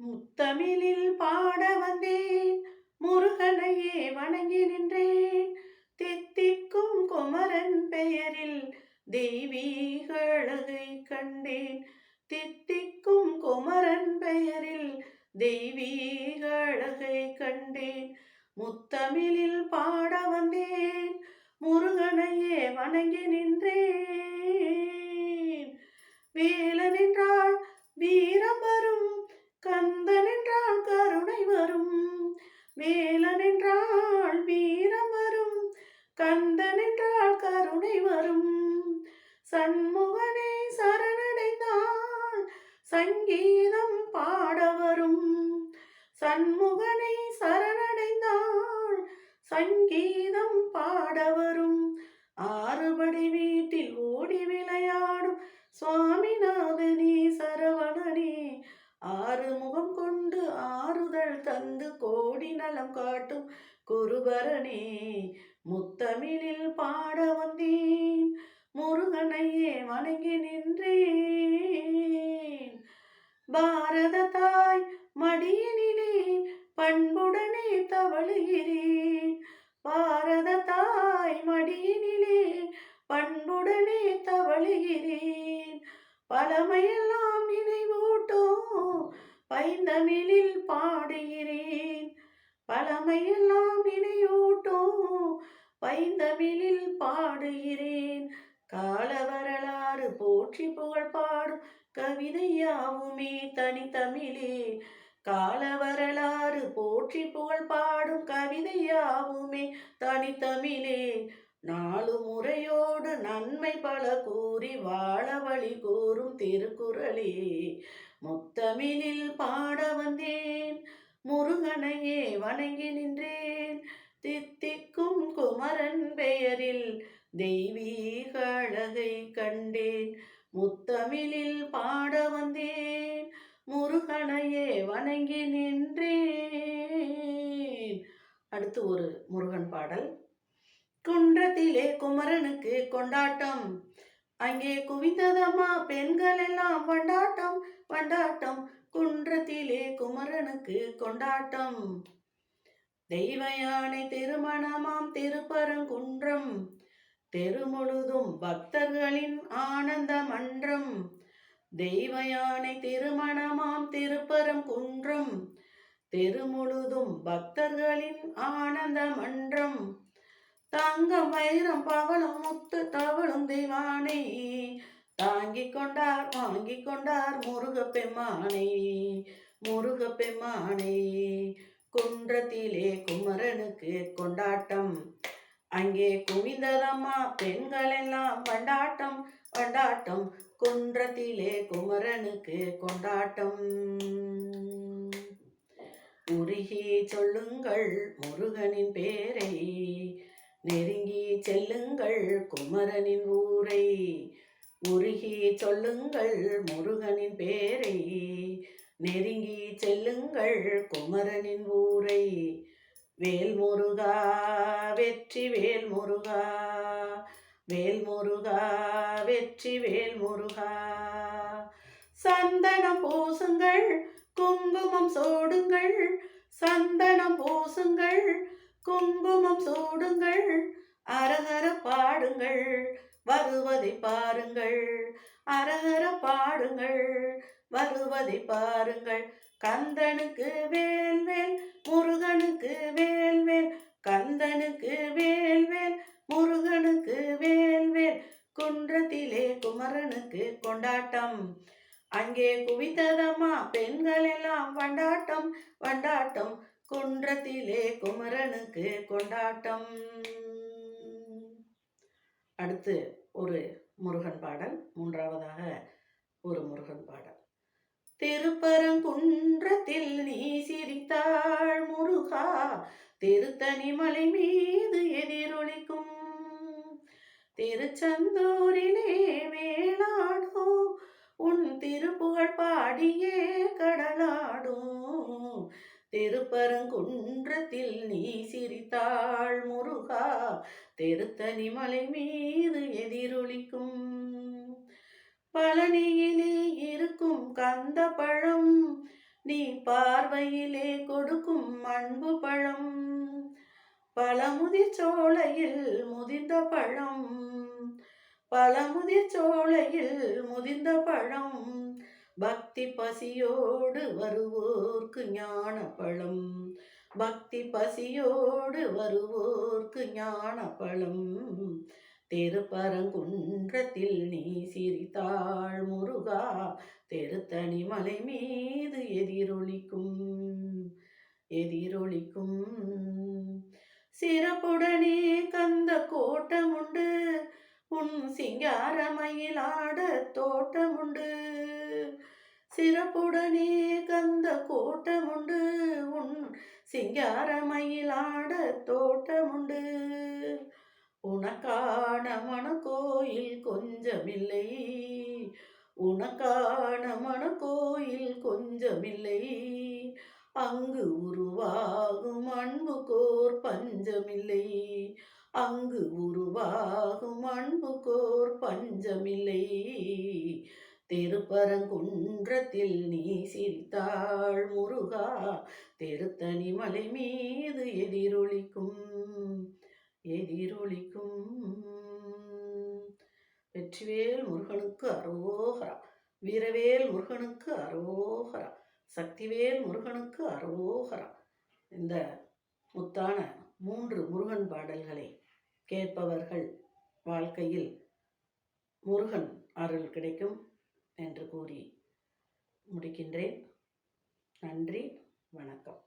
முத்தமிழில் பாட வந்தேன் முருகனையே வணங்கி நின்றேன். தித்திக்கும் குமரன் பெயரில் தெய்வீகழகை கண்டேன். தித்திக்கும் குமரன் பெயரில் தெய்வீகழகை கண்டேன். முத்தமிழில் பாட வந்தேன் முருகனையே வணங்கி நின்றேன். கந்தன் என்றால் கருணை வரும். சண்முகனை சரணடைந்தால் சங்கீதம் பாட வரும். சண்முகனை சரணடைந்தால் சங்கீதம் பாட வரும். ஆறுபடி வீட்டில் ஓடி விளையாடும் சுவாமிநாதனே சரவணனே ஆறு முகம் கொண்டு ஆறுதல் தந்து கோடி நலம் காட்டும் குருபரனே முத்தமிழில் பாட வந்தேன். முருகனையே வணங்கி நின்றேன். பாரத தாய் மடியினிலே பண்புடனே தவழுகிறேன். பாரத தாய் மடியினிலே பண்புடனே தவழுகிறேன். பழமையெல்லாம் நினைவூட்டும் பைந்தமிழில் பாடுகிறேன். பழமையெல்லாம் நினைவூட்டும் பைந்தமிழில் பாடுகிறேன். கால வரலாறு போற்றி புகழ் பாடும். கவிதையாவுமே தனித்தமிழே கால வரலாறு போற்றி புகழ் பாடும். கவிதையாவுமே தனித்தமிழே நாலு முறையோடு நன்மை பல கூறி வாழ வழி கூறும் திருக்குறளே. முத்தமிழில் பாட வந்தேன் முருகனையே வணங்கி நின்றேன். தித்திக்கும் குமரன் பெயரில் தெய்வீக அழகை கண்டேன் முத்தமிழில் பாட வந்தேன் முருகனையே வணங்கி நின்றேன். அடுத்து ஒரு முருகன் பாடல். குன்றத்திலே குமரனுக்கு கொண்டாட்டம். அங்கே குவிந்ததம்மா பெண்கள் எல்லாம் வண்டாட்டம் வண்டாட்டம் குன்றத்திலே குமரனுக்கு கொண்டாட்டம். தெய்வ யானை திருமணமாம் திருப்பரங்குன்றம் தெரு முழுதும் பக்தர்களின் ஆனந்த மன்றம் தெய்வ யானை திருமணமாம் திருப்பரங்குன்றம் தெரு முழுதும் பக்தர்களின் ஆனந்த மன்றம் தங்கம் வைரம் பவளும் முத்து தவளும் தெய்வானை. தாங்கிக் கொண்டார் வாங்கிக் கொண்டார் முருக பெம்மானை முருக பெம்மானை குன்றத்திலே குமரனுக்கு கொண்டாட்டம். அங்கே குவிந்ததம்மா பெண்கள் எல்லாம் வண்டாட்டம் வண்டாட்டம். குன்றத்திலே குமரனுக்கு கொண்டாட்டம். உருகி சொல்லுங்கள் முருகனின் பேரை. நெருங்கி செல்லுங்கள் குமரனின் ஊரை உருகி சொல்லுங்கள் முருகனின் பேரை. நெருங்கி செல்லுங்கள் குமரனின் ஊரை வேல் முருகா வெற்றி வேல் முருகா வேல் முருகா வெற்றி வேல் முருகா சந்தனம் பூசுங்கள் குங்குமம் சோடுங்கள். சந்தனம் பூசுங்கள் குங்குமம் சூடுங்கள். பாருங்கள் வருவதை பாருங்கள். அரகர பாடுங்கள் வருவதை பாருங்கள். கந்தனுக்கு வேல்வேல் முருகனுக்கு வேல்வேல் கந்தனுக்கு வேல்வேல் முருகனுக்கு வேல்வேல் குன்றத்திலே குமரனுக்கு கொண்டாட்டம். அங்கே குவித்ததம்மா பெண்கள் எல்லாம் வண்டாட்டம் வண்டாட்டம். குன்றத்திலே குமரனுக்கு கொண்டாட்டம். அடுத்து ஒரு முருகன் பாடல் மூன்றாவதாக ஒரு முருகன் பாடல். திருப்பரங்குன்றத்தில் நீ சிரித்தாள் முருகா திருத்தணி மலை மீது எதிரொலிக்கும். திருச்செந்தூரிலே வேளாடும் உன் திருப்புகழ் பாடியே கடலாடும். திருப்பரங்குன்றத்தில் நீ சிரித்தாள் முருகா திருத்தணி மலை மீது எதிரொலிக்கும். பழனியிலே இருக்கும் கந்த பழம் நீ பார்வையிலே கொடுக்கும் அன்பு பழம். பழமுதிர் சோலையில் முதிர்ந்த பழம் பழமுதிர் சோலையில் முதிர்ந்த பழம். பக்தி பசியோடு வருவோர்க்கு ஞான பழம் பக்தி பசியோடு வருவோர்க்கு ஞான பழம் திருப்பரங்குன்றத்தில் நீ சிரித்தாள் முருகா தெருத்தணி மலை மீது எதிரொலிக்கும் எதிரொலிக்கும். சிறப்புடனே கந்த கோட்டமுண்டு உன் சிங்காரமயிலாட தோட்டமுண்டு. சிறப்புடனே கந்த கோட்டமுண்டு உன் சிங்காரமயிலாட தோட்டமுண்டு. உனக்கான மனக்கோயில் கொஞ்சமில்லை. உனக்கான மனக்கோயில் கொஞ்சமில்லை. அங்கு உருவாகும் அன்புக்கோர் பஞ்சமில்லை. அங்கு உருவாகும் அன்புக்கோர் பஞ்சமில்லை. திருப்பரங்குன்றத்தில் நீ சிரித்தாள் முருகா திருத்தணி மலை மீது எதிரொலிக்கும் எதிரொலிக்கும். வெற்றிவேல் முருகனுக்கு அரோகரா வீரவேல் முருகனுக்கு அரோகரா சக்திவேல் முருகனுக்கு அரோகரா. இந்த முத்தான மூன்று முருகன் பாடல்களை கேட்பவர்கள் வாழ்க்கையில் முருகன் அருள் கிடைக்கும். என்று கூறி முடிக்கின்றேன். நன்றி வணக்கம்.